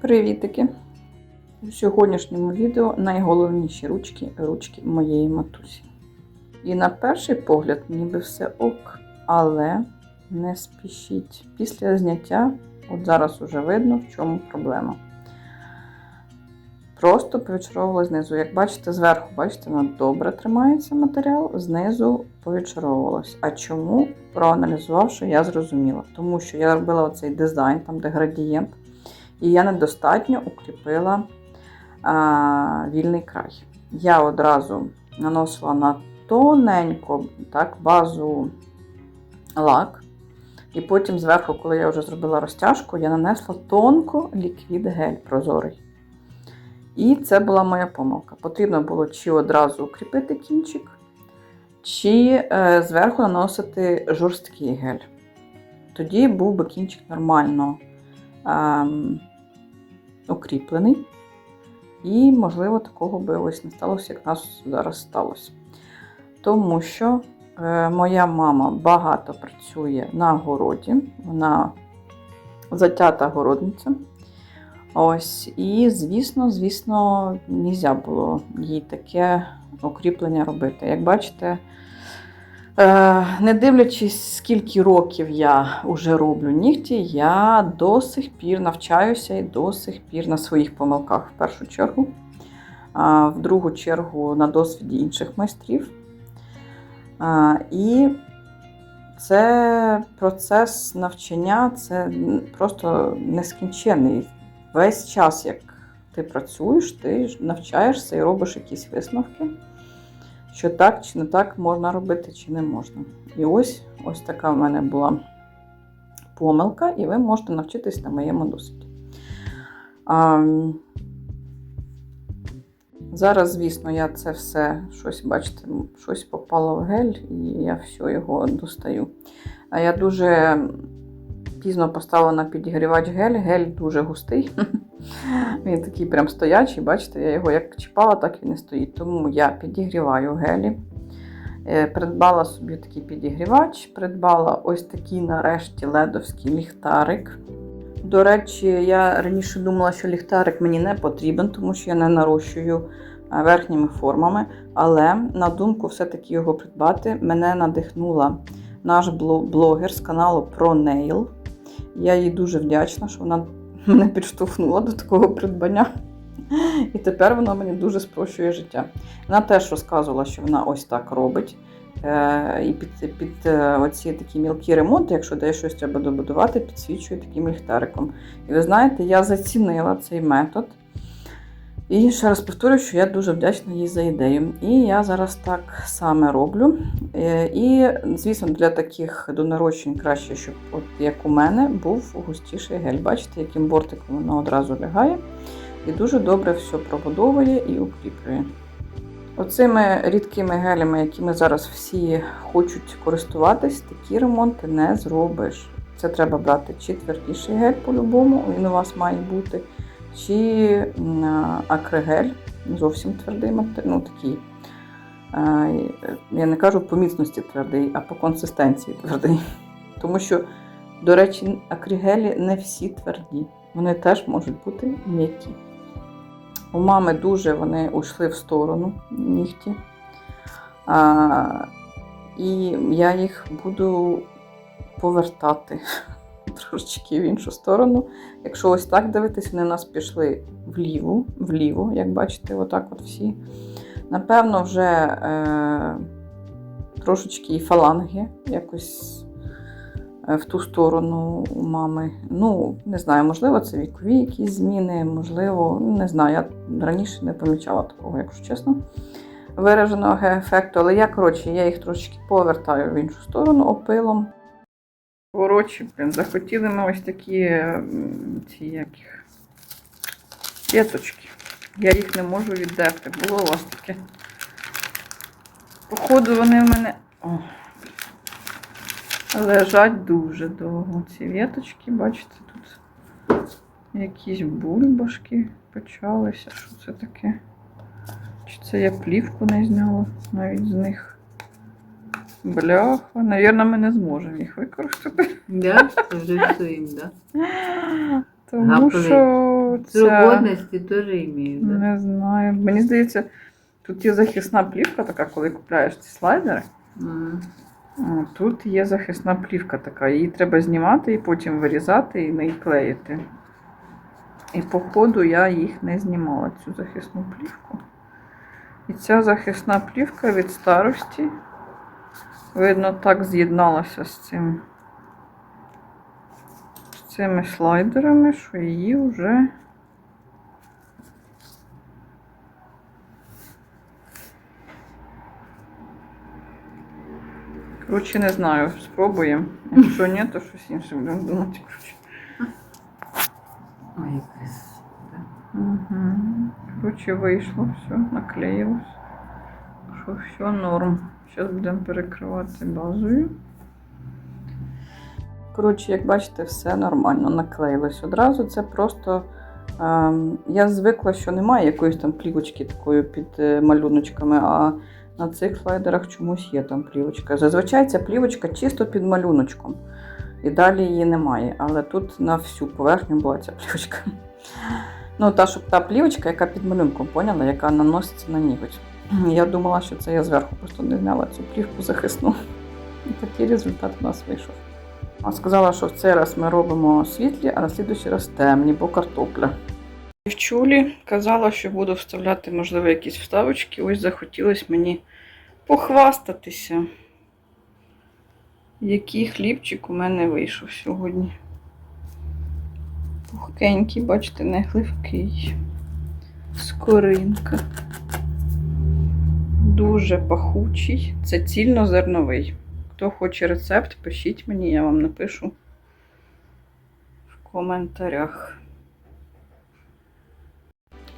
Привітики! У сьогоднішньому відео найголовніші ручки ручки моєї матусі. І на перший погляд, ніби все ок, але не спішіть. Після зняття, от зараз уже видно, в чому проблема. Просто повідчаровувала знизу. Як бачите, зверху, бачите, вона добре тримається матеріал, знизу повідчаровувалась. А чому? Проаналізувавши, я зрозуміла. Тому що я робила оцей дизайн, там де градієнт, і я недостатньо укріпила а, вільний край. Я одразу наносила на тоненько так, базу лак. І потім зверху, коли я вже зробила розтяжку, я нанесла тонко ліквід гель прозорий. І це була моя помилка. Потрібно було чи одразу укріпити кінчик, чи е, зверху наносити жорсткий гель. Тоді був би кінчик нормально е, укріплений. І, можливо, такого би ось не сталося, як в нас зараз сталося. Тому що е, моя мама багато працює на городі, вона затята городниця. Ось, і, звісно, звісно, нельзя було їй таке укріплення робити. Як бачите, не дивлячись, скільки років я вже роблю нігті, я до сих пір навчаюся і до сих пір на своїх помилках в першу чергу, а в другу чергу на досвіді інших майстрів. І це процес навчання, це просто нескінчений. Весь час, як ти працюєш, ти навчаєшся і робиш якісь висновки, що так чи не так можна робити, чи не можна. І ось ось така в мене була помилка, і ви можете навчитись на моєму досвіді. А, зараз, звісно, я це все щось, бачите, щось попало в гель, і я все його достаю. А я дуже пізно поставила на підігрівач гель. Гель дуже густий. Він такий прям стоячий, бачите, я його як чіпала, так і не стоїть. Тому я підігріваю гелі. Е, Придбала собі такий підігрівач, придбала ось такий нарешті ледовський ліхтарик. До речі, я раніше думала, що ліхтарик мені не потрібен, тому що я не нарощую е, верхніми формами. Але на думку все-таки його придбати, мене надихнула наш блогер з каналу ProNail. Я їй дуже вдячна, що вона мене підштовхнула до такого придбання. І тепер вона мені дуже спрощує життя. Вона теж розказувала, що вона ось так робить. Е, І під під е, оці такі мілкі ремонти, якщо десь щось треба добудувати, підсвічує таким ліхтариком. І ви знаєте, я зацінила цей метод. І ще раз повторюю, що я дуже вдячна їй за ідею. І я зараз так саме роблю. Е, І, звісно, для таких донарощень краще, щоб, от як у мене, був густіший гель. Бачите, яким бортиком воно одразу лягає. І дуже добре все пробудовує і укріплює. Оцими рідкими гелями, якими зараз всі хочуть користуватись, такі ремонти не зробиш. Це треба брати чи твердіший гель по-любому, він у вас має бути, чи акригель, зовсім твердий ну такий. Я не кажу по міцності твердий, а по консистенції твердий. Тому що, до речі, акригелі не всі тверді, вони теж можуть бути м'які. У мами дуже вони ушли в сторону нігті. А, І я їх буду повертати трошечки в іншу сторону. Якщо ось так дивитись, вони у нас пішли вліво, вліво, як бачите, отак от всі. Напевно, вже е, трошечки і фаланги якось в ту сторону у мами. Ну, не знаю, можливо, це вікові якісь зміни, можливо, не знаю. Я раніше не помічала такого, якщо чесно, вираженого ефекту. Але я, коротше, я їх трошечки повертаю в іншу сторону опилом. Коротше, блін, захотіли ми ось такі ці яких сіточки. Я їх не можу віддерти. Було у вас таке. Походу, вони в мене. О, лежать дуже довго. Ці віточки, бачите, тут якісь бульбашки почалися. Що це таке? Чи це я плівку не зняла навіть з них? Бляха, навірно, ми не зможемо їх використати. Да? Їм, да? Тому Гапли. що це... Срок теж імеють, да? Не знаю. Мені здається, тут є захисна плівка така, коли купляєш ці слайдери. О, Тут є захисна плівка така. Її треба знімати і потім вирізати і не клеїти. І по ходу я їх не знімала, цю захисну плівку. І ця захисна плівка від старості, видно, так з'єдналася з цим. З цими слайдерами, що її вже. Коротше, не знаю, спробуємо. Якщо ні, то щось інше будемо думати. Коротше. Угу. Коротше, вийшло, все, наклеїлось. Що все норм. Зараз будемо перекривати базою. Коротше, як бачите, все нормально наклеїлось одразу. Це просто. ем, я звикла, що немає якоїсь там плівочки такої під е, малюночками, а на цих слайдерах чомусь є там плівочка. Зазвичай ця плівочка чисто під малюночком. І далі її немає. Але тут на всю поверхню була ця плівочка. Ну, та, щоб та плівочка, яка під малюнком, поняла, яка наноситься на ніготь. Я думала, що це я зверху просто не зняла цю плівку захисну. І такий результат у нас вийшов. А сказала, що в цей раз ми робимо світлі, а на слідуючий раз темні, бо картопля. Дівчулі казала, що буду вставляти, можливо, якісь вставочки. Ось захотілося мені похвастатися, який хлібчик у мене вийшов сьогодні. Пухкенький, бачите, не гливкий. Скоринка. Дуже пахучий. Це цільнозерновий. Хто хоче рецепт, пишіть мені, я вам напишу в коментарях.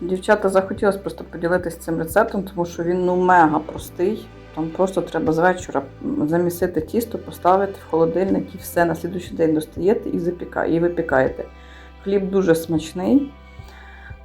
Дівчата захотілося просто поділитися цим рецептом, тому що він ну мега простий. Там просто треба з вечора замісити тісто, поставити в холодильник і все на слідуючий день достаєте і запікаєте, і випікаєте. Хліб дуже смачний.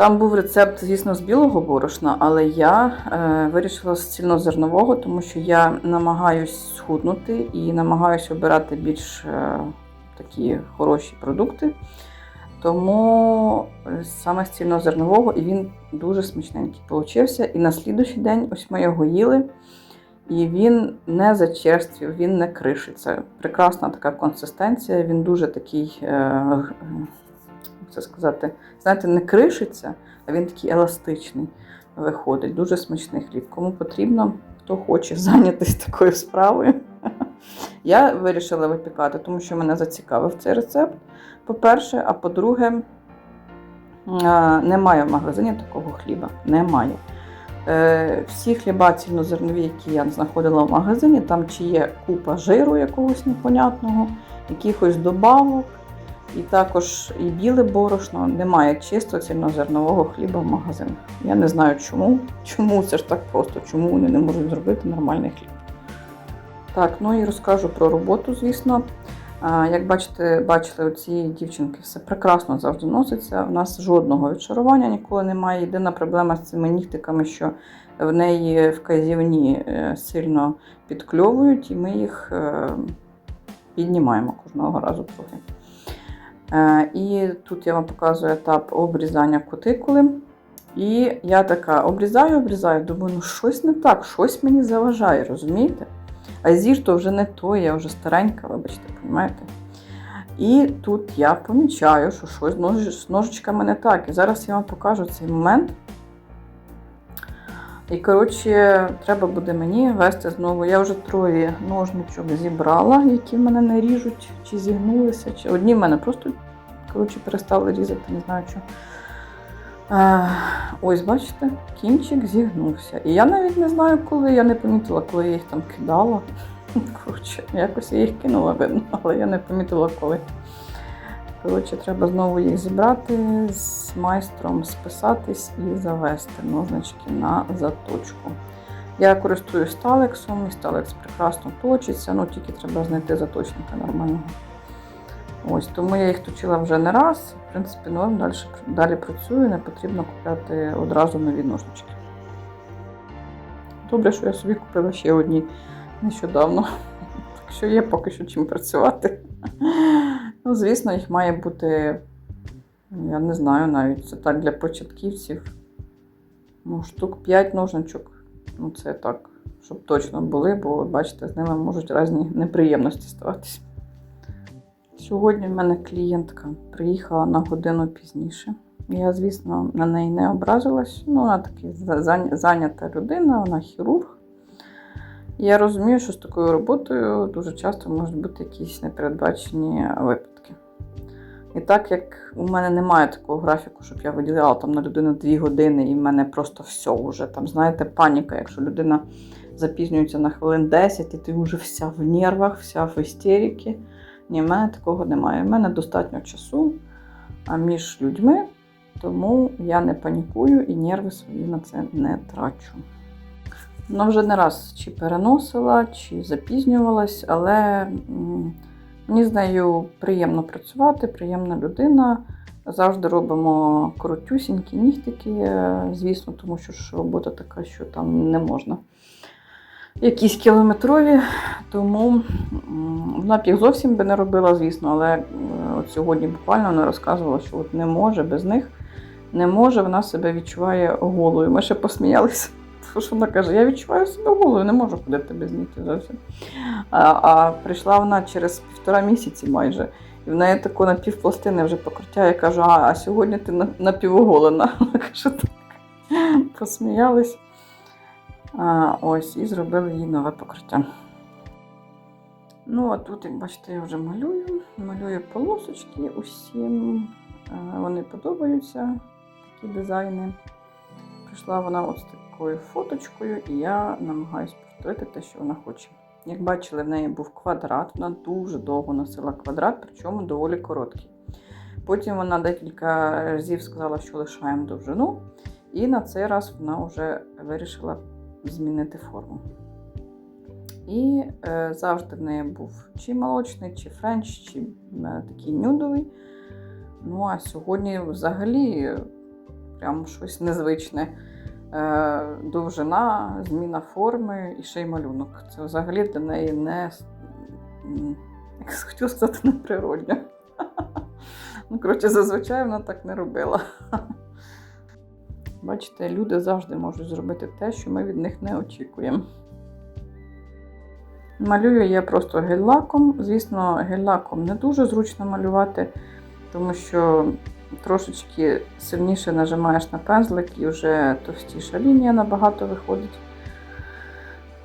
Там був рецепт, звісно, з білого борошна, але я е, вирішила з цільнозернового, тому що я намагаюсь схуднути і намагаюся обирати більш е, такі хороші продукти. Тому е, саме з цільнозернового і він дуже смачненький получився. І на слідуючий день ось ми його їли, і він не зачерствів, він не кришиться. Прекрасна така консистенція, він дуже такий, е, е, це сказати, знаєте, не кришиться, а він такий еластичний виходить. Дуже смачний хліб. Кому потрібно, хто хоче зайнятися такою справою. Я вирішила випікати, тому що мене зацікавив цей рецепт. По-перше, а по-друге, немає в магазині такого хліба. Немає. Е, Всі хліба цільнозернові, які я знаходила в магазині, там чи є купа жиру якогось непонятного, якихось добавок, і також і біле борошно. Немає чисто цільнозернового хліба в магазинах. Я не знаю чому. Чому це ж так просто, чому вони не можуть зробити нормальний хліб. Так, ну і розкажу про роботу, звісно. Як бачите, бачили, у цієї дівчинки все прекрасно завжди носиться. У нас жодного відшарування ніколи немає. Єдина проблема з цими нігтиками, що в неї вказівні е, сильно підкльовують, і ми їх е, піднімаємо кожного разу трохи. Е, І тут я вам показую етап обрізання кутикули. І я така обрізаю, обрізаю, думаю, ну щось не так, щось мені заважає, розумієте? А зір то вже не той, я вже старенька, вибачте, розумієте? І тут я помічаю, що щось з нож- з ножичками не так. І зараз я вам покажу цей момент. І, коротше, треба буде мені вести знову. Я вже троє ножничок зібрала, які в мене не ріжуть, чи зігнулися, чи одні в мене просто коротше, перестали різати, не знаю. Е, ось, бачите, кінчик зігнувся. І я навіть не знаю, коли. Я не помітила, коли я їх там кидала. Коротше, якось я їх кинула, видно, але я не помітила коли. Коротше, треба знову їх зібрати, з майстром списатись і завести ножнички на заточку. Я користуюсь сталексом, і сталекс прекрасно точиться, ну тільки треба знайти заточника нормального. Ось, тому я їх точила вже не раз. В принципі, норм далі, далі працюю, не потрібно купляти одразу нові ножнички. Добре, що я собі купила ще одні нещодавно. Так що є поки що чим працювати. Ну, звісно, їх має бути Я не знаю навіть, це так для початківців. Ну, штук 5 ножничок. Ну, це так, щоб точно були, бо бачите, з ними можуть різні неприємності ставатися. Сьогодні в мене клієнтка приїхала на годину пізніше. Я, звісно, на неї не образилась. Ну, вона така зайнята людина, вона хірург. Я розумію, що з такою роботою дуже часто можуть бути якісь непередбачені випадки. І так як у мене немає такого графіку, щоб я виділяла там на людину 2 години, і в мене просто все вже там, знаєте, паніка, якщо людина запізнюється на хвилин 10, і ти вже вся в нервах, вся в істеріки. Ні, в мене такого немає. В мене достатньо часу між людьми, тому я не панікую і нерви свої на це не трачу. Ну, вже не раз чи переносила, чи запізнювалась, але мені з нею приємно працювати, приємна людина. Завжди робимо коротюсінькі нігтики, е, звісно, тому що ж робота така, що там не можна. Якісь кілометрові, тому вона б зовсім би не робила, звісно, але е, от сьогодні буквально вона розказувала, що от не може без них, не може, вона себе відчуває голою. Ми ще посміялися. Що вона каже, я відчуваю себе голою, не можу ходити без нігтів зовсім. А, а прийшла вона через півтора місяці майже. І в неї тако напівпластини вже покриття. Я кажу, а, а сьогодні ти на- напівоголена. Вона каже, так. Посміялись. А, ось, і зробили їй нове покриття. Ну, а тут, як бачите, я вже малюю. Малюю полосочки усім. Вони подобаються, такі дизайни. Прийшла вона от з такою фоточкою, і я намагаюся повторити те, що вона хоче. Як бачили, в неї був квадрат, вона дуже довго носила квадрат, причому доволі короткий. Потім вона декілька разів сказала, що лишаємо довжину, і на цей раз вона вже вирішила змінити форму. І е, завжди в неї був чи молочний, чи френч, чи е, такий нюдовий. Ну а сьогодні взагалі прям щось незвичне. Е, довжина, зміна форми і ще й малюнок. Це взагалі для неї не хотіла сказати, неприродньо. Ну, коротше, зазвичай вона так не робила. Бачите, люди завжди можуть зробити те, що ми від них не очікуємо. Малюю я просто гель-лаком. Звісно, гель-лаком не дуже зручно малювати, тому що трошечки сильніше нажимаєш на пензлик і вже товстіша лінія набагато виходить.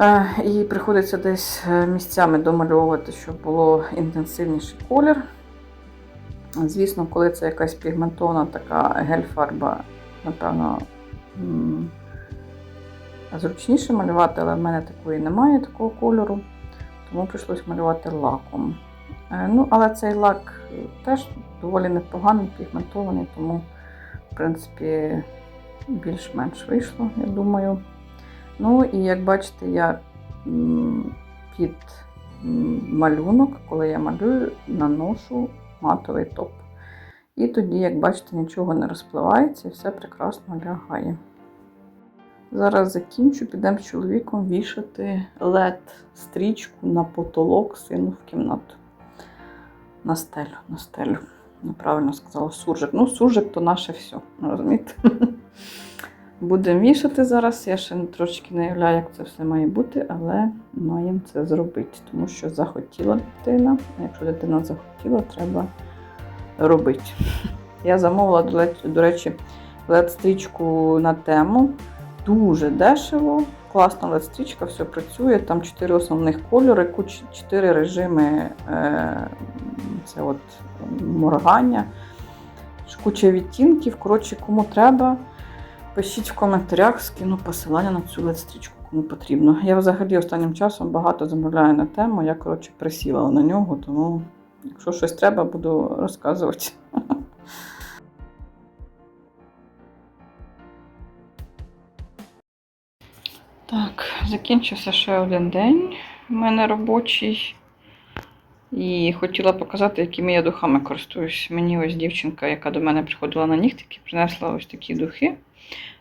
Е, І приходиться десь е, місцями домальовувати, щоб було інтенсивніший колір. Звісно, коли це якась пігментована така гель-фарба, напевно, зручніше малювати, але в мене такої немає, такого кольору, тому прийшлось малювати лаком. Е, Ну, але цей лак теж доволі непоганий, пігментований, тому, в принципі, більш-менш вийшло, я думаю. Ну, і як бачите, я під малюнок, коли я малюю, наношу матовий топ. І тоді, як бачите, нічого не розпливається і все прекрасно лягає. Зараз закінчу, підемо з чоловіком вішати LED-стрічку на потолок сину в кімнату. На стелю, на стелю. Неправильно сказала суржик. Ну, суржик то наше все, розумієте? Будемо вішати зараз. Я ще трошки не уявляю, як це все має бути, але маємо це зробити, тому що захотіла дитина. А якщо дитина захотіла, треба робити. Я замовила, до речі, LED-стрічку на тему. Дуже дешево, класна LED-стрічка, все працює. Там чотири основних кольори, чотири режими е, це от моргання, куча відтінків. Коротше, кому треба, пишіть в коментарях, скину посилання на цю LED-стрічку, кому потрібно. Я взагалі останнім часом багато замовляю на тему. Я, коротше, присіла на нього, тому якщо щось треба, буду розказувати. Так, закінчився ще один день у мене робочий. І хотіла показати, якими я духами користуюсь. Мені ось дівчинка, яка до мене приходила на нігтики, принесла ось такі духи.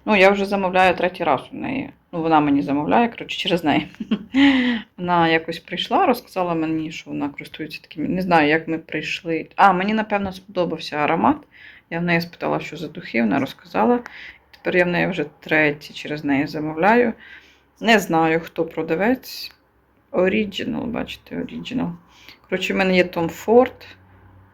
Ну, я вже замовляю третій раз у неї. Ну, вона мені замовляє, коротше, через неї. Вона якось прийшла, розказала мені, що вона користується такими. Не знаю, як ми прийшли. А, мені, напевно, сподобався аромат. Я в неї спитала, що за духи, вона розказала. Тепер я в неї вже третій через неї замовляю. Не знаю, хто продавець. Оріджинал, бачите, оріджинал. Коротше, в мене є Tom Ford,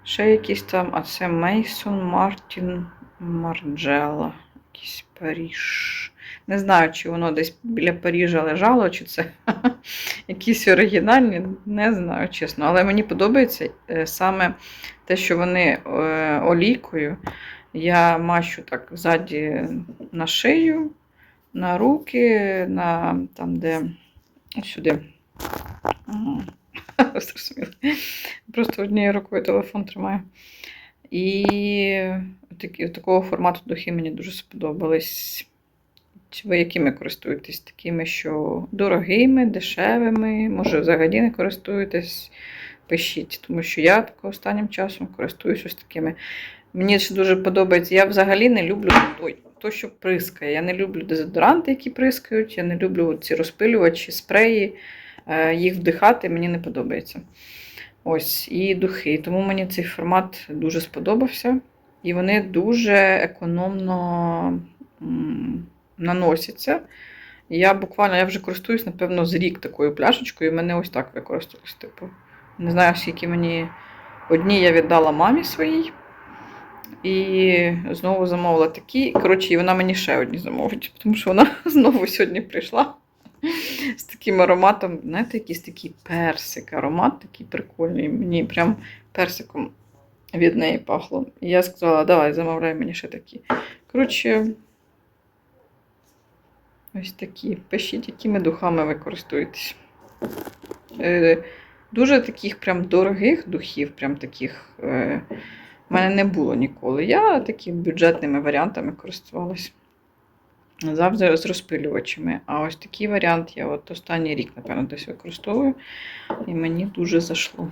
ще якийсь там, а це Мейсон Мартін Марджелла. Якийсь Паріж. Не знаю, чи воно десь біля Парижа лежало, чи це якісь оригінальні, не знаю, чесно. Але мені подобається е, саме те, що вони е, олійкою. Я мащу так ззаді на шию, на руки, на там, де сюди. Просто однією рукою телефон тримаю. І такі, такого формату духи мені дуже сподобались. Ви якими користуєтесь? Такими, що дорогими, дешевими, може, взагалі не користуєтесь, пишіть, тому що я останнім часом користуюсь ось такими. Мені ще дуже подобається. Я взагалі не люблю той, то, що прискає. Я не люблю дезодоранти, які прискають, я не люблю ці розпилювачі, спреї. Е, Їх вдихати мені не подобається. Ось, і духи. Тому мені цей формат дуже сподобався. І вони дуже економно наносяться. Я буквально я вже користуюсь, напевно, з рік такою пляшечкою, і мене ось так використовувалось. Типу. Не знаю, скільки мені одні я віддала мамі своїй. І знову замовила такі. Коротше, і вона мені ще одні замовить, тому що вона знову сьогодні прийшла з таким ароматом. Знаєте, якийсь такий персик, аромат такий прикольний. Мені прям персиком від неї пахло. І я сказала, давай, замовляй мені ще такі. Коротше, ось такі. Пишіть, якими духами ви користуєтесь. Е, Дуже таких прям дорогих духів, прям таких е, в мене не було ніколи. Я такими бюджетними варіантами користувалась. Завжди з розпилювачами. А ось такий варіант я от останній рік, напевно, десь використовую. І мені дуже зайшло.